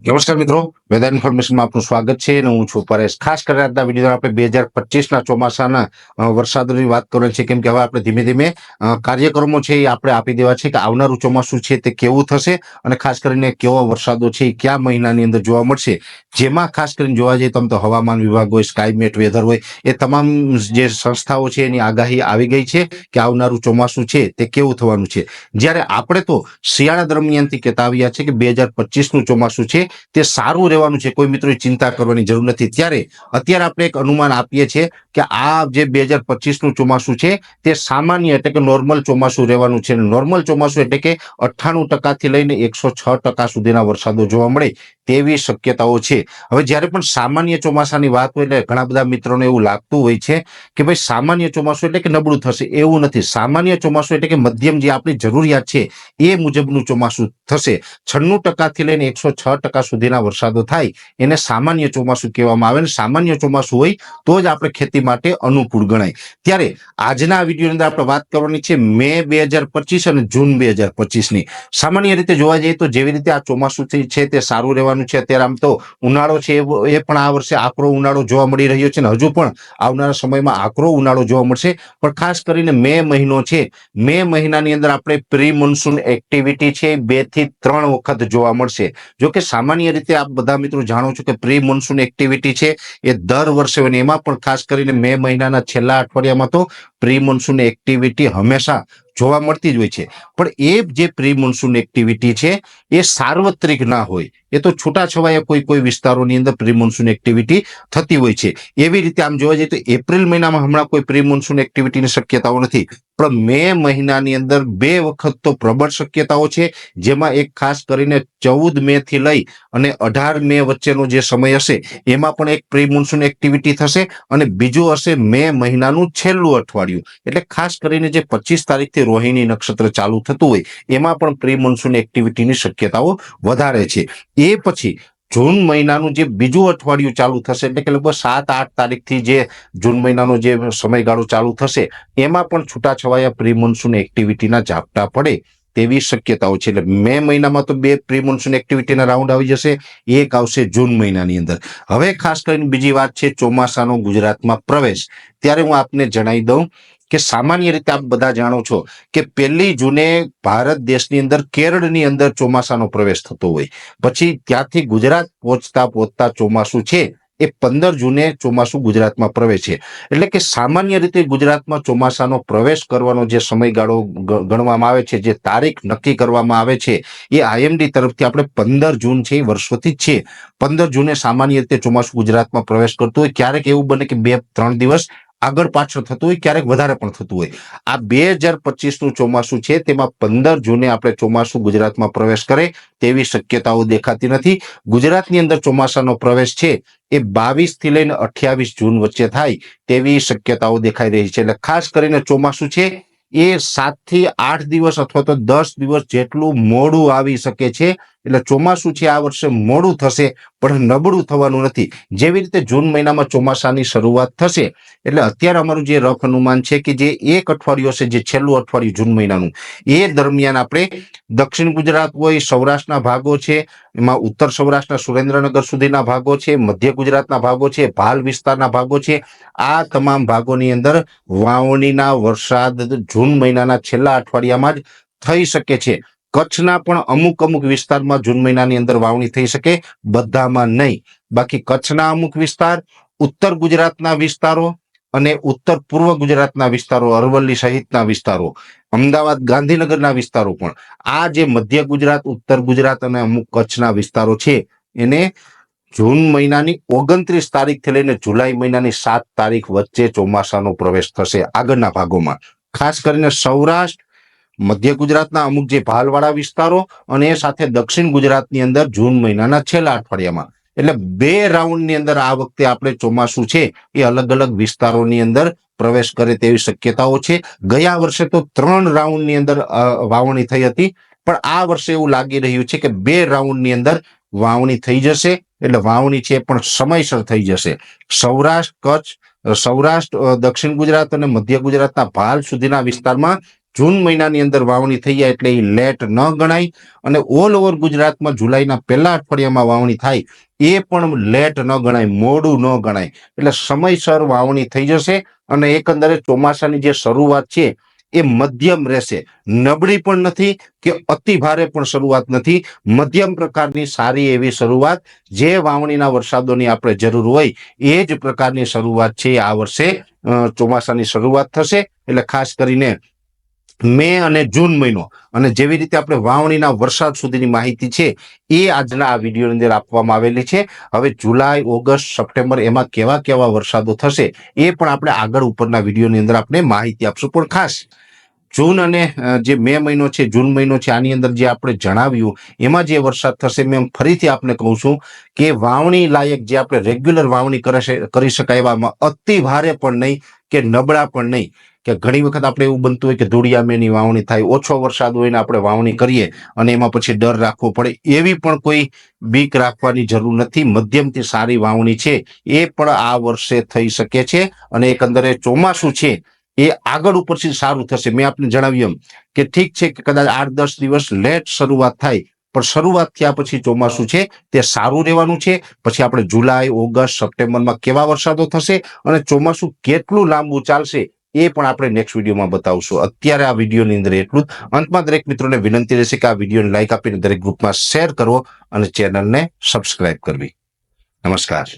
નમસ્કાર મિત્રો વેધર ઇન્ફોર્મેશનમાં આપનું સ્વાગત છે અને હું છું પરેશ. ખાસ કરીને આજના વીડિયો આપણે બે હજાર પચીસના ચોમાસાના વરસાદની વાત કરવાની છે, કેમ કે હવે આપણે ધીમે ધીમે કાર્યક્રમો છે એ આપણે આપી દેવા છે કે આવનારું ચોમાસું છે તે કેવું થશે અને ખાસ કરીને કેવા વરસાદો છે એ કયા મહિનાની અંદર જોવા મળશે. જેમાં ખાસ કરીને જોવા જઈએ તો આમ તો હવામાન વિભાગ હોય, સ્કાયમેટ, વેધર હોય, એ તમામ જે સંસ્થાઓ છે એની આગાહી આવી ગઈ છે કે આવનારું ચોમાસું છે તે કેવું થવાનું છે. જ્યારે આપણે તો શિયાળા દરમિયાનથી કહેતા આવ્યા છે કે બે હજાર પચીસનું ચોમાસું છે તે સારું રહેવાનું છે. કોઈ મિત્રોએ ચિંતા કરવાની જરૂર નથી. ત્યારે અત્યારે આપણે એક અનુમાન આપીએ છીએ કે આ જે બે હજાર પચીસનું ચોમાસું છે, તે સામાન્ય એટલે કે નોર્મલ ચોમાસું રહેવાનું છે. નોર્મલ ચોમાસું એટલે કે અઠ્ઠાણું ટકાથી લઈને એકસો છ ટકા સુધીના વરસાદો જોવા મળે. તેવી શક્યતાઓ છે. હવે જ્યારે પણ સામાન્ય ચોમાસાની વાત હોય એટલે ઘણા બધા મિત્રોને એવું લાગતું હોય છે કે ભાઈ સામાન્ય ચોમાસું એટલે કે નબળું થશે. એવું નથી. સામાન્ય ચોમાસું એટલે કે મધ્યમ જે આપણી જરૂરિયાત છે એ મુજબનું ચોમાસું થશે. છન્નું ટકાથી લઈને એકસો છ ટકા સુધીના વરસાદો થાય એને સામાન્ય ચોમાસું કહેવામાં આવે ને સામાન્ય ચોમાસું હોય તો જ આપણે ખેતી માટે અનુકૂળ ગણાય. ત્યારે આજના વિડીયોની અંદર આપણે વાત કરવાની છે મે બે હજાર પચીસ અને જૂન બે હજાર પચીસની. સામાન્ય રીતે જોવા જઈએ તો જેવી રીતે આ ચોમાસું છે તે સારું રહેવાનું છે. અત્યારે આમ તો ઉનાળો છે એ પણ આ વર્ષે આકરો ઉનાળો જોવા મળી રહ્યો છે ને હજુ પણ આવનારા સમયમાં આકરો ઉનાળો જોવા મળશે. પણ ખાસ કરીને મે મહિનો છે. મે મહિનાની અંદર આપણે પ્રી મોન્સૂન એક્ટિવિટી છે બેથી ત્રણ વખત જોવા મળશે. જો કે સામાન્ય રીતે આપ બધા મિત્રો જાણો છો કે પ્રી મોન્સૂન એક્ટિવિટી છે એ દર વર્ષે હોય એમાં પણ ખાસ કરીને મે મહિનાના છેલ્લા અઠવાડિયામાં તો પ્રી મોન્સૂન એક્ટિવિટી હંમેશા જોવા મળતી જ હોય છે. પણ એ જે પ્રી મોન્સૂન એક્ટિવિટી છે, એ સાર્વત્રિક ના હોય. એ તો છૂટાછવાયા કોઈ કોઈ વિસ્તારોની અંદર પ્રી મોન્સૂન એક્ટિવિટી થતી હોય છે. એવી રીતે આમ જોવા જઈએ તો એપ્રિલ મહિનામાં હમણાં કોઈ પ્રી મોન્સૂન એક્ટિવિટીની શક્યતાઓ નથી. પણ મે મહિનાની અંદર બે વખત તો પ્રબળ શક્યતાઓ છે, જેમાં એક ખાસ કરીને ચૌદ મે થી લઈ અને અઢાર મે વચ્ચેનો જે સમય હશે, એમાં પણ એક પ્રી મોન્સૂન એક્ટિવિટી થશે અને બીજું હશે મે મહિનાનું છેલ્લું અઠવાડિયું. એટલે ખાસ કરીને જે પચીસ તારીખથી રોહિણી નક્ષત્ર ચાલુ થતું હોય, એમાં પણ પ્રી મોન્સૂન એક્ટિવિટીની શક્યતાઓ વધારે છે. એ પછી જૂન મહિનાનું જે બીજું અઠવાડિયું ચાલુ થશે, એટલે કે લગભગ સાત, આઠ તારીખથી જે જૂન મહિનાનો જે સમયગાળો ચાલુ થશે, એમાં પણ છૂટાછવાયા પ્રી મોન્સૂન એક્ટિવિટીના ઝાપટા પડે. તેવી શક્યતાઓ છે. એટલે મે મહિનામાં તો બે પ્રી મોન્સૂન એક્ટિવિટીના રાઉન્ડ આવી જશે. એક આવશે જૂન મહિનાની અંદર. હવે ખાસ કરીને બીજી વાત છે ચોમાસાનો ગુજરાતમાં પ્રવેશ. ત્યારે હું આપને જણાવી દઉં કે સામાન્ય રીતે આપ બધા જાણો છો કે પહેલી જૂને ભારત દેશની અંદર કેરળની અંદર ચોમાસાનો પ્રવેશ થતો હોય. પછી ત્યાંથી ગુજરાત પહોંચતા પહોંચતા ચોમાસું છે. એ પંદર જૂને ચોમાસું ગુજરાતમાં પ્રવેશે. એટલે કે સામાન્ય રીતે ગુજરાતમાં ચોમાસાનો પ્રવેશ કરવાનો જે સમયગાળો ગણવામાં આવે છે, જે તારીખ નક્કી કરવામાં આવે છે, એ આઈએમડી તરફથી આપણે પંદર જૂન છે એ વર્ષોથી જ છે. પંદર જૂને સામાન્ય રીતે ચોમાસું ગુજરાતમાં પ્રવેશ કરતું હોય, ક્યારેક એવું બને કે બે, ત્રણ દિવસ આગળ પાછળ થતું હોય, ક્યારેક વધારે પણ થતું હોય. આ બે હજાર પચીસનું ચોમાસું છે, તેમાં પંદર જૂને આપણે ચોમાસું ગુજરાતમાં પ્રવેશ કરે તેવી શક્યતાઓ દેખાતી નથી. ગુજરાતની અંદર ચોમાસાનો પ્રવેશ છે, એ બાવીસથી લઈને અઠ્યાવીસ જૂન વચ્ચે થાય તેવી શક્યતાઓ દેખાઈ રહી છે. એટલે ખાસ કરીને ચોમાસું છે, એ સાતથી આઠ દિવસ અથવા તો દસ દિવસ જેટલું મોડું આવી શકે છે એટલે ચોમાસું છે આ વર્ષે મોડું થશે, પણ નબળું થવાનું નથી. જેવી રીતે જૂન મહિનામાં ચોમાસાની શરૂઆત થશે, એટલે અત્યારે અમારું જે રફ અનુમાન છે કે જે એક અઠવાડિયું હશે, જે છેલ્લું અઠવાડિયું જૂન મહિનાનું, એ દરમિયાન આપણે દક્ષિણ ગુજરાત હોય, સૌરાષ્ટ્રના ભાગો છે, એમાં ઉત્તર સૌરાષ્ટ્રના સુરેન્દ્રનગર સુધીના ભાગો છે, મધ્ય ગુજરાતના ભાગો છે, ભાલ વિસ્તારના ભાગો છે, આ તમામ ભાગોની અંદર વાવણીના વરસાદ જૂન મહિનાના છેલ્લા અઠવાડિયામાં જ થઈ શકે છે. કચ્છના પણ અમુક અમુક વિસ્તારમાં જૂન મહિનાની અંદર વાવણી થઈ શકે, બધામાં નહીં. બાકી કચ્છના અમુક વિસ્તાર, ઉત્તર ગુજરાતના વિસ્તારો અને ઉત્તર પૂર્વ ગુજરાતના વિસ્તારો, અરવલ્લી સહિતના વિસ્તારો, અમદાવાદ ગાંધીનગરના વિસ્તારો પણ. આ જે મધ્ય ગુજરાત, ઉત્તર ગુજરાત અને અમુક કચ્છના વિસ્તારો છે, એને જૂન મહિનાની ઓગણત્રીસ તારીખથી લઈને જુલાઈ મહિનાની સાત તારીખ વચ્ચે ચોમાસાનો પ્રવેશ થશે આગળના ભાગોમાં. ખાસ કરીને સૌરાષ્ટ્ર મધ્ય ગુજરાતના અમુક જે ભાલવાળા વિસ્તારો અને એ સાથે દક્ષિણ ગુજરાતની અંદર જૂન મહિનાના છેલ્લા અઠવાડિયામાં. એટલે બે રાઉન્ડની અંદર આ વખતે આપણે ચોમાસું છે એ અલગ અલગ વિસ્તારોની અંદર પ્રવેશ કરે તેવી શક્યતાઓ છે. ગયા વર્ષે તો ત્રણ રાઉન્ડની અંદર વાવણી થઈ હતી. પણ આ વર્ષે એવું લાગી રહ્યું છે કે બે રાઉન્ડની અંદર વાવણી થઈ જશે. એટલે વાવણી છે પણ સમયસર થઈ જશે. સૌરાષ્ટ્ર, કચ્છ સૌરાષ્ટ્ર દક્ષિણ ગુજરાત અને મધ્ય ગુજરાતના ભાલ સુધીના વિસ્તારમાં જૂન મહિનાની અંદર વાવણી થઈ જાય એટલે એ લેટ ન ગણાય અને ઓલ ઓવર ગુજરાતમાં જુલાઈના પહેલા અઠવાડિયામાં વાવણી થાય એ પણ લેટ ન ગણાય, મોડું ન ગણાય. એટલે સમયસર વાવણી થઈ જશે અને એકંદરે ચોમાસાની જે શરૂઆત છે એ મધ્યમ રહેશે. નબળી પણ નથી કે અતિ ભારે પણ શરૂઆત નથી. મધ્યમ પ્રકારની સારી એવી શરૂઆત જે વાવણીના વરસાદોની આપણે જરૂર હોય એ જ પ્રકારની શરૂઆત છે. આ વર્ષે ચોમાસાની શરૂઆત થશે. એટલે ખાસ કરીને મે અને જૂન મહિનો. અને જેવી રીતે આપણે વાવણીના વરસાદ સુધીની માહિતી છે, એ આજના આ વિડીયોની અંદર આપવામાં આવેલી છે. હવે જુલાઈ, ઓગસ્ટ, સપ્ટેમ્બર એમાં કેવા કેવા વરસાદો થશે, એ પણ આપણે આગળ ઉપરના વિડીયોની અંદર આપણે માહિતી આપશું. પણ ખાસ, જૂન અને જે મે મહિનો છે, જૂન મહિનો છે, આની અંદર જે આપણે જણાવ્યું, એમાં જે વરસાદ થશે, મેં ફરીથી આપને કહું છું કે વાવણી લાયક જે આપણે રેગ્યુલર વાવણી કરે કરી શકાય એવામાં અતિ ભારે પણ નહીં કે નબળા પણ નહીં. કે ઘણી વખત આપણે એવું બનતું હોય કે ધૂળિયામેની વાવણી થાય, ઓછો વરસાદ હોય ને આપણે વાવણી કરીએ અને એમાં પછી ડર રાખવો પડે, એવી પણ કોઈ બીક રાખવાની જરૂર નથી. મધ્યમથી સારી વાવણી છે, એ પણ આ વર્ષે થઈ શકે છે અને એકંદરે ચોમાસું છે, એ આગળ ઉપરથી સારું થશે. મેં આપને જણાવ્યું એમ કે ઠીક છે કે કદાચ આઠ દસ દિવસ લેટ શરૂઆત થાય, પણ શરૂઆત થયા પછી ચોમાસું છે, તે સારું રહેવાનું છે. પછી આપણે જુલાઈ, ઓગસ્ટ, સપ્ટેમ્બરમાં કેવા વરસાદો થશે અને ચોમાસું કેટલું લાંબુ ચાલશે એ પણ આપણે નેક્સ્ટ વિડીયોમાં બતાવશું. અત્યારે આ વિડીયોની અંદર એટલું જ. અંતમાં દરેક મિત્રોને વિનંતી રહેશે કે આ વિડીયોને લાઇક આપીને દરેક ગ્રુપમાં શેર કરવો અને ચેનલને સબસ્ક્રાઇબ કરવી. નમસ્કાર.